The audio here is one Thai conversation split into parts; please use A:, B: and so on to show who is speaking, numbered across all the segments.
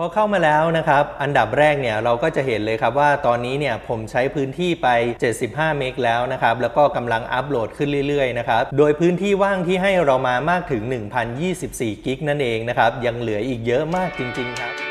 A: พอเข้ามาแล้วนะครับ อันดับแรกเนี่ยเราก็จะเห็นเลยครับว่าตอนนี้เนี่ยผมใช้พื้นที่ไป 75 เมกแล้วนะครับ แล้วก็กำลังอัปโหลดขึ้นเรื่อยๆนะครับ โดยพื้นที่ว่างที่ให้เรามามากถึง 1,024 กิกนั่นเองนะครับ ยังเหลืออีกเยอะมากจริงๆครับ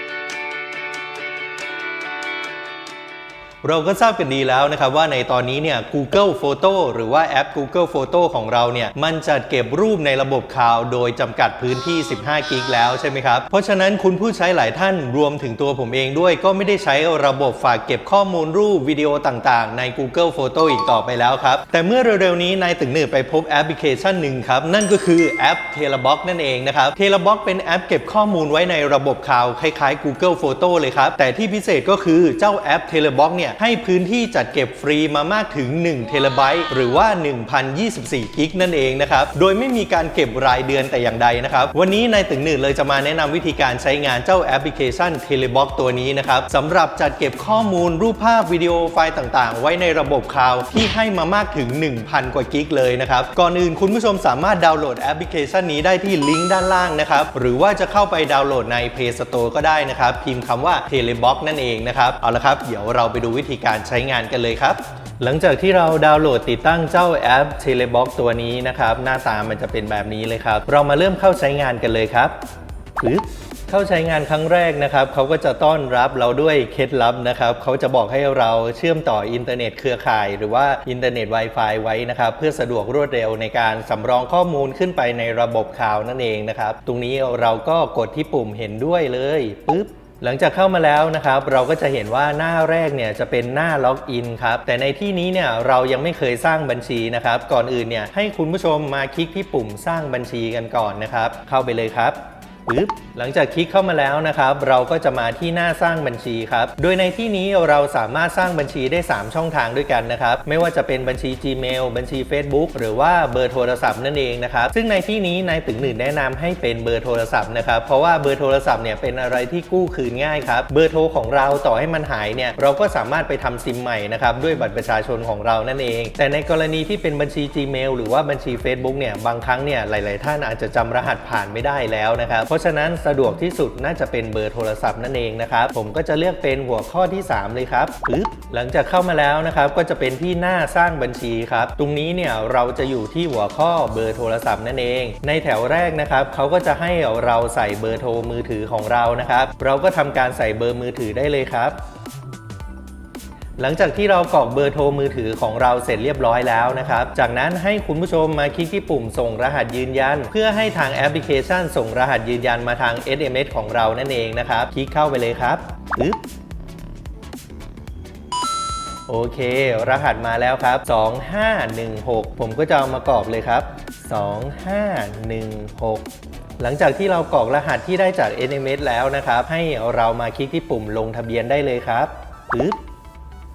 A: เราก็ทราบกันดีแล้วนะครับว่าในตอนนี้เนี่ย Google Photo หรือว่าแอป Google Photo ของเราเนี่ยมันจัดเก็บรูปในระบบคลาวด์โดยจำกัดพื้นที่ 15 กิกแล้วใช่ไหมครับ เพราะฉะนั้นคุณผู้ใช้หลายท่านรวมถึงตัวผมเองด้วย ก็ไม่ได้ใช้ระบบฝากเก็บข้อมูลรูปวิดีโอต่างๆ ใน Google Photo อีกต่อไปแล้วครับ แต่เมื่อเร็วๆนี้นายตึงหนือไปพบแอปพลิเคชันหนึ่งครับ นั่นก็คือแอป Telabox นั่นเองนะครับ Telabox เป็นแอปเก็บข้อมูลไว้ในระบบคลาวด์คล้ายๆ Google Photo เลยครับแต่ที่พิเศษก็คือเจ้าแอป Telabox เนี่ยให้พื้นที่จัดเก็บฟรีมามากถึง1เทเลไบต์หรือว่า 1,024 กิกนั่นเองนะครับ โดยไม่มีการเก็บรายเดือนแต่อย่างใดนะครับ วันนี้นายตึงหนึ่งเลยจะมาแนะนำวิธีการใช้งานเจ้าแอปพลิเคชัน Telebox ตัวนี้นะครับสำหรับจัดเก็บข้อมูลรูปภาพวิดีโอไฟล์ต่างๆ ไว้ในระบบคลาวด์ที่ให้มามากถึง 1,000 กว่ากิกเลยนะครับ ก่อนอื่นคุณผู้ชมสามารถดาวน์โหลดแอปพลิเคชันนี้ได้ที่ลิงก์ด้านล่างนะครับ หรือว่าจะเข้าไปดาวน์โหลดใน Play Store ก็ได้นะครับ พิมพ์คำว่า Telebox นั่นเองนะครับ เอาละครับ เดี๋ยวเราไปดูวิธีการใช้งานกันเลยครับ หลังจากที่เราดาวน์โหลดติดตั้งเจ้าแอป Telebox ตัวนี้นะครับ หน้าตามันจะเป็นแบบนี้เลยครับ เรามาเริ่มเข้าใช้งานกันเลยครับปึ๊บเข้าใช้งานครั้งแรกนะครับเขาก็จะต้อนรับเราด้วยเคล็ดลับนะครับเขาจะบอกให้เราเชื่อมต่ออินเทอร์เน็ตเครือข่าย หรือว่าอินเทอร์เน็ต Wi-Fi ไว้นะครับเพื่อสะดวกรวดเร็วในการสำรองข้อมูลขึ้นไปในระบบข่าวนั่นเองนะครับ ตรงนี้เราก็กดที่ปุ่มเห็นด้วยเลยปึ๊บ หลังจากเข้ามาแล้วนะครับเราก็จะเห็นว่าหน้าแรกเนี่ยจะเป็นหน้าล็อกอินครับแต่ในที่นี้เนี่ยเรายังไม่เคยสร้างบัญชีนะครับก่อนอื่นเนี่ยให้คุณผู้ชมมาคลิกที่ปุ่มสร้างบัญชีกันก่อนนะครับเข้าไปเลยครับ ปึ๊บหลังจากคลิกเข้ามาแล้วนะครับ เราก็จะมาที่หน้าสร้างบัญชีครับ โดยในที่นี้เราสามารถสร้างบัญชีได้ 3 ช่องทางด้วยกันนะครับ ไม่ว่าจะเป็นบัญชี Gmail บัญชี Facebook หรือว่าเบอร์โทรศัพท์นั่นเองนะครับ ซึ่งในที่นี้นายตึงหนึ่งแนะนำให้เป็นเบอร์โทรศัพท์นะครับ เพราะว่าเบอร์โทรศัพท์เนี่ยเป็นอะไรที่กู้คืนง่ายครับ เบอร์โทรของเราต่อให้มันหายเนี่ยเราก็สามารถไปทำซิมใหม่นะครับด้วยบัตรประชาชนของเรานั่นเอง แต่ในกรณีที่เป็นบัญชี Gmail หรือว่าบัญชี Facebook เนี่ยบางครั้งเนี่ยหลาย ๆ ท่านอาจจะจำรหัสผ่านไม่ได้แล้วนะครับเพราะฉะนั้นสะดวกที่สุดน่าจะเป็นเบอร์โทรศัพท์นั่นเองนะครับ ผมก็จะเลือกเป็นหัวข้อที่ 3 เลยครับปึ๊บหลังจากเข้ามาแล้วนะครับก็จะเป็นที่หน้าสร้างบัญชีครับ ตรงนี้เนี่ยเราจะอยู่ที่หัวข้อเบอร์โทรศัพท์นั่นเอง ในแถวแรกนะครับเขาก็จะให้เราใส่เบอร์โทรมือถือของเรานะครับ เราก็ทำการใส่เบอร์มือถือได้เลยครับ หลังจากที่เรากรอกเบอร์โทรมือถือของเราเสร็จเรียบร้อยแล้วนะครับ จากนั้นให้คุณผู้ชมมาคลิกที่ปุ่มส่งรหัสยืนยัน เพื่อให้ทางแอปพลิเคชัน ส่งรหัสยืนยันมาทาง SMS ของเรานั่นเองนะครับ คลิกเข้าไปเลยครับปึ๊บโอเค รหัสมาแล้วครับ 2516 ผมก็จะเอามากรอกเลยครับ 2516 หลังจากที่เรากรอกรหัสที่ได้จาก SMS แล้วนะครับ ให้เรามาคลิกที่ปุ่มลงทะเบียนได้เลยครับปึ๊บ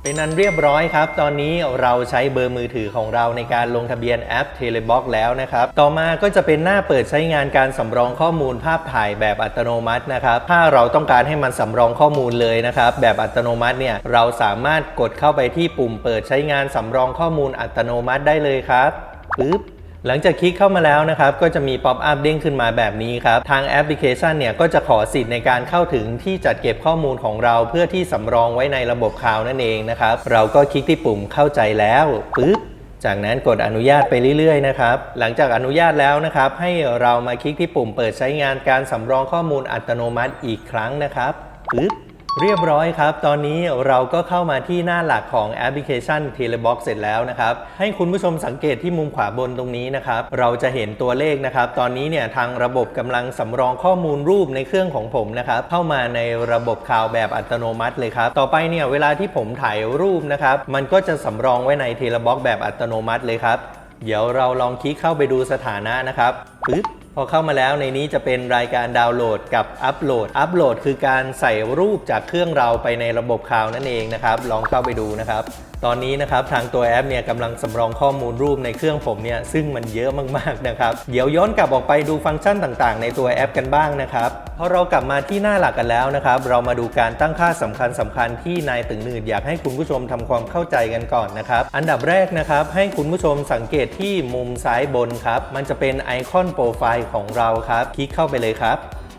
A: เป็นอันเรียบร้อยครับ ตอนนี้เราใช้เบอร์มือถือของเราในการลงทะเบียนแอป Telebox แล้วนะครับ ต่อมาก็จะเป็นหน้าเปิดใช้งานการสำรองข้อมูลภาพถ่ายแบบอัตโนมัตินะครับ ถ้าเราต้องการให้มันสำรองข้อมูลเลยนะครับ แบบอัตโนมัติเนี่ย เราสามารถกดเข้าไปที่ปุ่มเปิดใช้งานสำรองข้อมูลอัตโนมัติได้เลยครับปึ๊บ หลังจากคลิกเข้ามาแล้วนะครับก็จะมีป๊อปอัพเด้งขึ้นมาแบบนี้ครับ ทางแอปพลิเคชันเนี่ยก็จะขอสิทธิ์ในการเข้าถึงที่จัดเก็บข้อมูลของเรา เพื่อที่สำรองไว้ในระบบคลาวนั่นเองนะครับ เราก็คลิกที่ปุ่มเข้าใจแล้วปึ๊บจากนั้นกดอนุญาตไปเรื่อยๆนะครับ หลังจากอนุญาตแล้วนะครับ ให้เรามาคลิกที่ปุ่มเปิดใช้งานการสำรองข้อมูลอัตโนมัติอีกครั้งนะครับปึ๊บ เรียบร้อยครับ ตอนนี้เราก็เข้ามาที่หน้าหลักของแอปพลิเคชัน Telebox เสร็จแล้วนะครับ ให้คุณผู้ชมสังเกตที่มุมขวาบนตรงนี้นะครับ เราจะเห็นตัวเลขนะครับ ตอนนี้เนี่ยทางระบบกำลังสำรองข้อมูลรูปในเครื่องของผมนะครับ เข้ามาในระบบข่าวแบบอัตโนมัติเลยครับ ต่อไปเนี่ยเวลาที่ผมถ่ายรูปนะครับ มันก็จะสำรองไว้ใน Telebox แบบอัตโนมัติเลยครับ เดี๋ยวเราลองคลิกเข้าไปดูสถานะนะครับปึ๊บ พอเข้ามาแล้วในนี้จะเป็นรายการดาวน์โหลดกับอัปโหลด อัปโหลดคือการใส่รูปจากเครื่องเราไปในระบบคลาวนั่นเองนะครับ ลองเข้าไปดูนะครับ ตอนนี้นะครับทางตัวแอปเนี่ยกำลังสำรองข้อมูลรูปในเครื่องผมเนี่ยซึ่งมันเยอะมากๆนะครับเดี๋ยวย้อนกลับออกไปดูฟังก์ชันต่างๆ ในตัวแอปกันบ้างนะครับพอเรากลับมาที่หน้าหลักกันแล้วนะครับเรามาดูการตั้งค่าสำคัญสำคัญที่นายตึงหนืดอยากให้คุณผู้ชมทำความเข้าใจกันก่อนนะครับอันดับแรกนะครับให้คุณผู้ชมสังเกตที่มุมซ้ายบนครับมันจะเป็นไอคอนโปรไฟล์ของเราครับ คลิกเข้าไปเลยครับ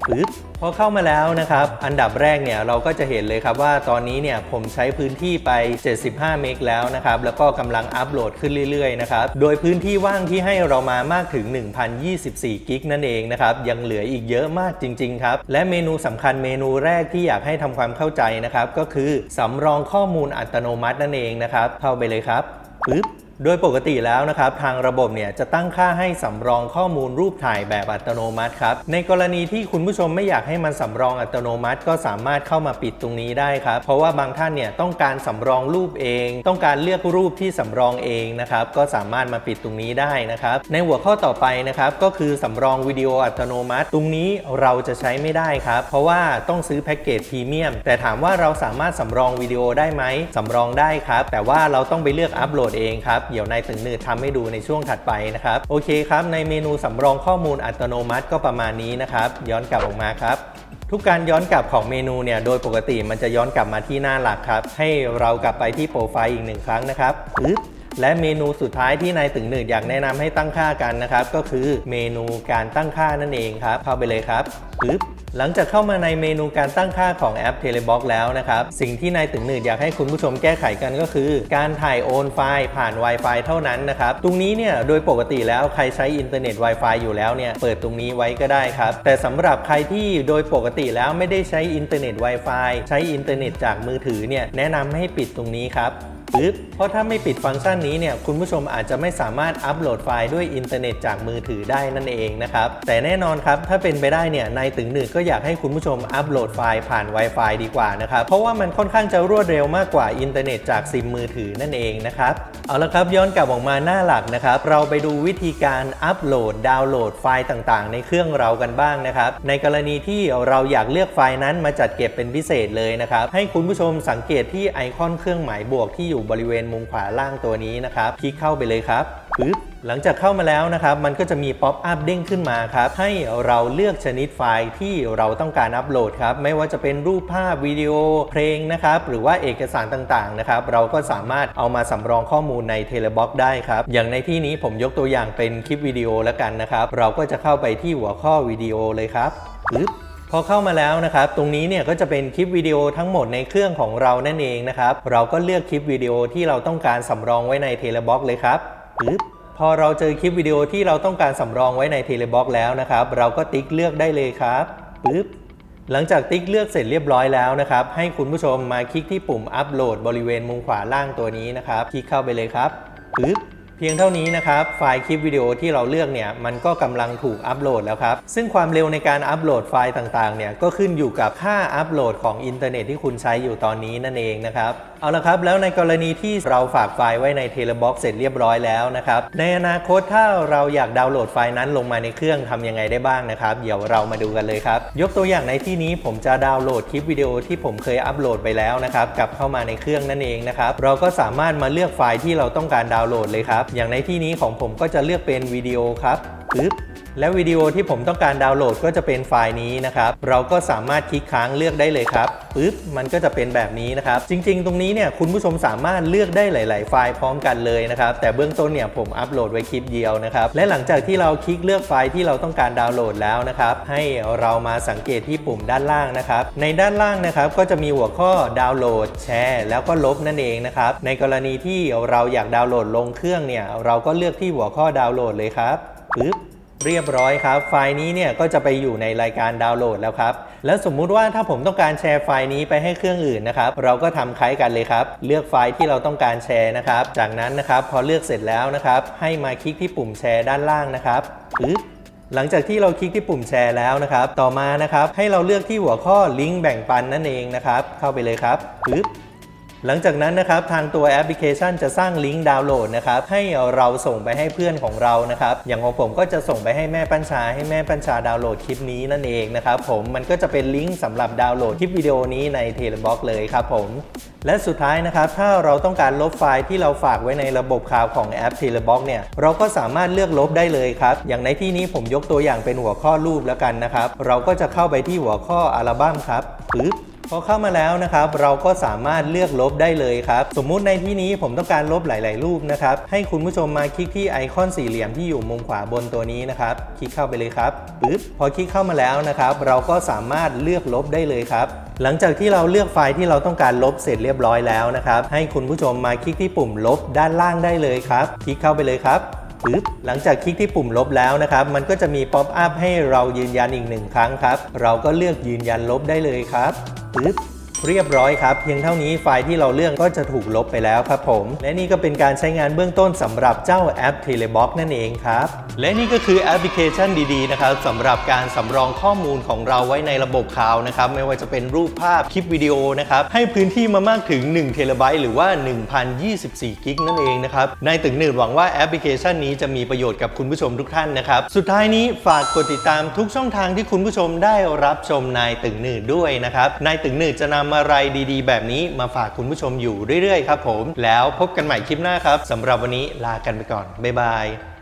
A: ปึ๊บ พอเข้ามาแล้วนะครับ อันดับแรกเนี่ยเราก็จะเห็นเลยครับว่าตอนนี้เนี่ยผมใช้พื้นที่ไป 75 เมกแล้วนะครับ แล้วก็กำลังอัปโหลดขึ้นเรื่อยๆนะครับ โดยพื้นที่ว่างที่ให้เรามามากถึง 1,024 กิกนั่นเองนะครับ ยังเหลืออีกเยอะมากจริงๆครับ และเมนูสำคัญเมนูแรกที่อยากให้ทำความเข้าใจนะครับ ก็คือสำรองข้อมูลอัตโนมัตินั่นเองนะครับ เข้าไปเลยครับปึ๊บ โดยปกติแล้วนะครับทางระบบเนี่ยจะตั้งค่าให้สำรองข้อมูลรูปถ่ายแบบอัตโนมัติครับในกรณีที่คุณผู้ชมไม่อยากให้มันสำรองอัตโนมัติ ก็สามารถเข้ามาปิดตรงนี้ได้ครับ เพราะว่าบางท่านเนี่ยต้องการสำรองรูปเอง ต้องการเลือกรูปที่สำรองเองนะครับก็สามารถมาปิดตรงนี้ได้นะครับในหัวข้อต่อไปนะครับก็คือสำรองวิดีโออัตโนมัติ ตรงนี้เราจะใช้ไม่ได้ครับ เพราะว่าต้องซื้อแพ็กเกจพรีเมียมแต่ถามว่าเราสามารถสำรองวิดีโอได้ไหมสำรองได้ครับ แต่ว่าเราต้องไปเลือกอัปโหลดเองครับเดี๋ยวนายตึงหนืดทำให้ดูในช่วงถัดไปนะครับ โอเคครับ ในเมนูสำรองข้อมูลอัตโนมัติก็ประมาณนี้นะครับ ย้อนกลับออกมาครับทุกการย้อนกลับของเมนูเนี่ยโดยปกติมันจะย้อนกลับมาที่หน้าหลักครับ ให้เรากลับไปที่โปรไฟล์อีกหนึ่งครั้งนะครับปึ๊บ และเมนูสุดท้ายที่นายตึงหนืดอยากแนะนำให้ตั้งค่ากันนะครับ ก็คือเมนูการตั้งค่านั่นเองครับ เข้าไปเลยครับปึ๊บหลังจากเข้ามาในเมนูการตั้งค่าของแอป Telebox แล้วนะครับ สิ่งที่นายตึงหนืดอยากให้คุณผู้ชมแก้ไขกันก็คือ การถ่ายโอนไฟล์ผ่าน Wi-Fi เท่านั้นนะครับ ตรงนี้เนี่ยโดยปกติแล้วใครใช้อินเทอร์เน็ต Wi-Fi อยู่แล้วเนี่ยเปิดตรงนี้ไว้ก็ได้ครับ แต่สำหรับใครที่โดยปกติแล้วไม่ได้ใช้อินเทอร์เน็ต Wi-Fi ใช้อินเทอร์เน็ตจากมือถือเนี่ยแนะนำให้ปิดตรงนี้ครับ ปึ๊บเพราะถ้าไม่ปิดฟังก์ชันนี้เนี่ยคุณผู้ชมอาจจะไม่สามารถอัปโหลดไฟล์ด้วยอินเทอร์เน็ตจากมือถือได้นั่นเองนะครับแต่แน่นอนครับถ้าเป็นไปได้เนี่ยในถึงหนึ่งก็อยากให้คุณผู้ชมอัปโหลดไฟล์ผ่าน Wi-Fi ดีกว่านะครับเพราะว่ามันค่อนข้างจะรวดเร็วมากกว่าอินเทอร์เน็ตจากซิมมือถือนั่นเองนะครับเอาละครับย้อนกลับออกมาหน้าหลักนะครับ เราไปดูวิธีการอัปโหลด ดาวน์โหลดไฟล์ต่างๆ ในเครื่องเรากันบ้างนะครับ ในกรณีที่เราอยากเลือกไฟล์นั้นมาจัดเก็บเป็นพิเศษเลยนะครับ ให้คุณผู้ชมสังเกตที่ไอคอนเครื่องหมายบวกที่อยู่บริเวณมุมขวาล่างตัวนี้นะครับ คลิกเข้าไปเลยครับ ปึ๊บหลังจากเข้ามาแล้วนะครับมันก็จะมีป๊อปอัพเด้งขึ้นมาครับให้เราเลือกชนิดไฟล์ที่เราต้องการอัปโหลดครับไม่ว่าจะเป็นรูปภาพวิดีโอเพลงนะครับหรือว่าเอกสารต่างๆนะครับเราก็สามารถเอามาสำรองข้อมูลใน Telebox ได้ครับอย่างในที่นี้ผมยกตัวอย่างเป็นคลิปวิดีโอแล้วกันนะครับเราก็จะเข้าไปที่หัวข้อวิดีโอเลยครับปึ๊บพอเข้ามาแล้วนะครับ ตรงนี้เนี่ยก็จะเป็นคลิปวิดีโอทั้งหมดในเครื่องของเรานั่นเองนะครับ เราก็เลือกคลิปวิดีโอที่เราต้องการสำรองไว้ใน Telebox เลยครับ ปึ๊บพอเราเจอคลิปวิดีโอที่เราต้องการสำรองไว้ใน Telebox แล้วนะครับ เราก็ติ๊กเลือกได้เลยครับปึ๊บหลังจากติ๊กเลือกเสร็จเรียบร้อยแล้วนะครับ ให้คุณผู้ชมมาคลิกที่ปุ่มอัปโหลดบริเวณมุมขวาล่างตัวนี้นะครับ คลิกเข้าไปเลยครับปึ๊บเพียงเท่านี้นะครับ ไฟล์คลิปวิดีโอที่เราเลือกเนี่ย มันก็กำลังถูกอัปโหลดแล้วครับ ซึ่งความเร็วในการอัปโหลดไฟล์ต่างๆ เนี่ย ก็ขึ้นอยู่กับค่าอัปโหลดของอินเทอร์เน็ตที่คุณใช้อยู่ตอนนี้นั่นเองนะครับ เอาละครับ แล้วในกรณีที่เราฝากไฟล์ไว้ใน Telebox เสร็จเรียบร้อยแล้วนะครับ ในอนาคตถ้าเราอยากดาวน์โหลดไฟล์นั้นลงมาในเครื่องทำยังไงได้บ้างนะครับ เดี๋ยวเรามาดูกันเลยครับ ยกตัวอย่างในที่นี้ผมจะดาวน์โหลดคลิปวิดีโอที่ผมเคยอัปโหลดไปแล้วนะครับกลับเข้ามาในเครื่องนั่นเองนะครับ เราก็สามารถมาเลือกไฟล์ที่เราต้องการดาวน์โหลดเลยครับ อย่างในที่นี้ของผมก็จะเลือกเป็นวิดีโอครับปึ๊บ และวิดีโอที่ผมต้องการดาวน์โหลดก็จะเป็นไฟล์นี้นะครับ เราก็สามารถคลิกค้างเลือกได้เลยครับปึ๊บมันก็จะเป็นแบบนี้นะครับ จริง ๆ ตรงนี้เนี่ยคุณผู้ชมสามารถเลือกได้หลาย ๆ ไฟล์พร้อมกันเลยนะครับ แต่เบื้องต้นเนี่ยผมอัปโหลดไว้คลิปเดียวนะครับ และหลังจากที่เราคลิกเลือกไฟล์ที่เราต้องการดาวน์โหลดแล้วนะครับ ให้เรามาสังเกตที่ปุ่มด้านล่างนะครับ ในด้านล่างนะครับก็จะมีหัวข้อดาวน์โหลด แชร์ แล้วก็ลบนั่นเองนะครับ ในกรณีที่เราอยากดาวน์โหลดลงเครื่องเนี่ยเราก็เลือกที่หัวข้อดาวน์โหลดเลยครับปึ๊บ เรียบร้อยครับ ไฟล์นี้เนี่ยก็จะไปอยู่ในรายการดาวน์โหลดแล้วครับ แล้วสมมุติว่าถ้าผมต้องการแชร์ไฟล์นี้ไปให้เครื่องอื่นนะครับ เราก็ทำคล้ายกันเลยครับ เลือกไฟล์ที่เราต้องการแชร์นะครับ จากนั้นนะครับพอเลือกเสร็จแล้วนะครับ ให้มาคลิกที่ปุ่มแชร์ด้านล่างนะครับปึ๊บหลังจากที่เราคลิกที่ปุ่มแชร์แล้วนะครับ ต่อมานะครับให้เราเลือกที่หัวข้อลิงก์แบ่งปันนั่นเองนะครับ เข้าไปเลยครับปึ๊บ หลังจากนั้นนะครับทางตัวแอปพลิเคชันจะสร้างลิงก์ดาวน์โหลดนะครับให้เราส่งไปให้เพื่อนของเรานะครับอย่างของผมก็จะส่งไปให้แม่ปัญชา ให้แม่ปัญชาดาวน์โหลดคลิปนี้นั่นเองนะครับผมมันก็จะเป็นลิงก์สำหรับดาวน์โหลดคลิปวิดีโอนี้ใน Telebox เลยครับผมและสุดท้ายนะครับ ถ้าเราต้องการลบไฟล์ที่เราฝากไว้ในระบบคลาวของแอป Telebox เนี่ย เราก็สามารถเลือกลบได้เลยครับ อย่างในที่นี้ผมยกตัวอย่างเป็นหัวข้อรูปแล้วกันนะครับ เราก็จะเข้าไปที่หัวข้ออัลบั้มครับปึ๊บ พอเข้ามาแล้วนะครับ เราก็สามารถเลือกลบได้เลยครับ สมมุติในที่นี้ผมต้องการลบหลาย ๆ รูปนะครับ ให้คุณผู้ชมมาคลิกที่ไอคอนสี่เหลี่ยมที่อยู่มุมขวาบนตัวนี้นะครับ คลิกเข้าไปเลยครับปึ๊บพอคลิกเข้ามาแล้วนะครับ เราก็สามารถเลือกลบได้เลยครับ หลังจากที่เราเลือกไฟล์ที่เราต้องการลบเสร็จเรียบร้อยแล้วนะครับ ให้คุณผู้ชมมาคลิกที่ปุ่มลบด้านล่างได้เลยครับ คลิกเข้าไปเลยครับ หลังจากคลิกที่ปุ่มลบแล้วนะครับ มันก็จะมีป๊อปอัพให้เรายืนยันอีกหนึ่งครั้งครับ เราก็เลือกยืนยันลบได้เลยครับปึ๊บ เรียบร้อยครับ เพียงเท่านี้ไฟล์ที่เราเลือกก็จะถูกลบไปแล้วครับผม และนี่ก็เป็นการใช้งานเบื้องต้นสำหรับเจ้าแอป Telebox นั่นเองครับ และนี่ก็คือแอปพลิเคชันดีๆนะครับสำหรับการสำรองข้อมูลของเราไว้ในระบบคลาวด์นะครับไม่ว่าจะเป็นรูปภาพคลิปวิดีโอนะครับให้พื้นที่มามากถึง1เทราไบต์หรือว่า 1,024 กิกนั่นเองนะครับในตึงหนึ่งหวังว่าแอปพลิเคชันนี้จะมีประโยชน์กับคุณผู้ชมทุกท่านนะครับสุดท้ายนี้ฝากกดติดตามทุกช่องทางที่คุณผู้ชมได้รับชมนายตึงหนึ่งด้วยนะครับนายตึงหนึ่งจะนำอะไรดีๆ แบบนี้มาฝากคุณผู้ชมอยู่เรื่อยๆ ครับผม แล้วพบกันใหม่คลิปหน้าครับสำหรับวันนี้ลากันไปก่อน บ๊ายบาย